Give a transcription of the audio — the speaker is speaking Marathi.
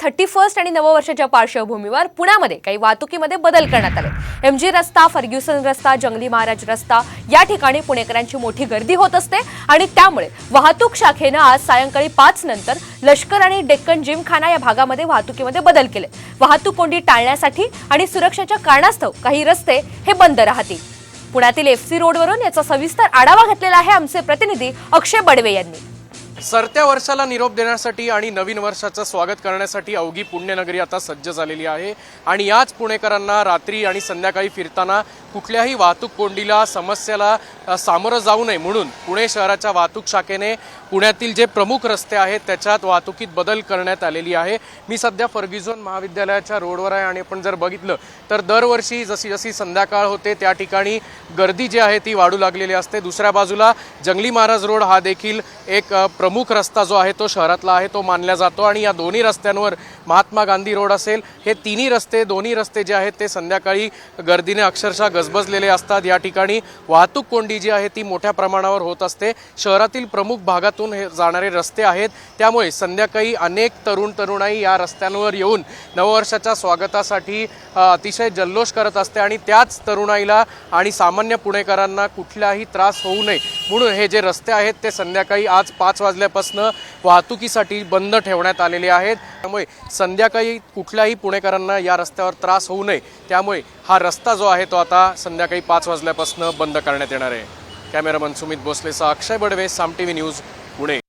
थर्टी फर्स्ट आणि नववर्षाच्या पार्श्वभूमीवर पुण्यामध्ये काही वाहतुकीमध्ये बदल करण्यात आले. एम जी रस्ता फर्ग्युसन रस्ता जंगली महाराज रस्ता या ठिकाणी पुणेकरांची मोठी गर्दी होत असते आणि त्यामुळे वाहतूक शाखेनं आज सायंकाळी पाच नंतर लष्कर आणि डेक्कन जिमखाना या भागामध्ये वाहतुकीमध्ये बदल केले. वाहतूक कोंडी टाळण्यासाठी आणि सुरक्षेच्या कारणास्तव काही रस्ते हे बंद राहतील. पुण्यातील एफ सी रोडवरून याचा सविस्तर आढावा घेतलेला आहे आमचे प्रतिनिधी अक्षय बडवे यांनी. सरत्या वर्षाला निरोप देण्यासाठी आणि नवीन वर्षाचं स्वागत करण्यासाठी अवघी पुण्यनगरी आता सज्ज झालेली आहे. आणि याच पुणेकरांना रात्री आणि संध्याकाळी फिरताना कुठल्याही वाहतूक कोंडीला समस्याला सामोरं जाऊ नये म्हणून पुणे शहराच्या वाहतूक शाखेने पुण्यातील जे प्रमुख रस्ते आहेत त्याच्यात वाहतुकीत बदल करण्यात आलेली आहे. मी सध्या फर्ग्युझन महाविद्यालयाच्या रोडवर आहे आणि आपण जर बघितलं तर दरवर्षी जशी जशी संध्याकाळ होते त्या ठिकाणी गर्दी जी आहे ती वाढू लागलेली असते. दुसऱ्या बाजूला जंगली महाराज रोड हा देखील एक प्रमुख रस्ता जो आहे तो शहरातला आहे तो मानला जातो. आणि या दोन्ही रस्त्यांवर महात्मा गांधी रोड असेल हे तिन्ही रस्ते दोन्ही रस्ते जे आहेत ते संध्याकाळी गर्दीने अक्षरशः गजबजलेले असतात. या ठिकाणी वाहतूक कोंडी जी आहे ती मोठ्या प्रमाणावर होत असते. शहरातील प्रमुख भागातून हे जाणारे रस्ते आहेत. त्यामुळे संध्याकाळी अनेक तरुण तरुणाई या रस्त्यांवर येऊन नववर्षाच्या स्वागतासाठी अतिशय जल्लोष करत असते आणि त्याच तरुणाईला आणि सामान्य पुणेकरांना कुठलाही त्रास होऊ नये म्हणून हे जे रस्ते आहेत ते संध्याकाळी आज पाच वाजल्यापासून वाहतुकीसाठी बंद ठेवण्यात आलेले आहेत. त्यामुळे संध्याकाळी कुठल्याही पुणेकरांना या रस्त्यावर त्रास होऊ नये. त्यामुळे हा रस्ता जो आहे तो आता संध्याकाळी पाच वाजल्यापासून बंद करण्यात येणार आहे. Cameraman Sumit भोसलेचा Akshay Badve Saam T V news Pune.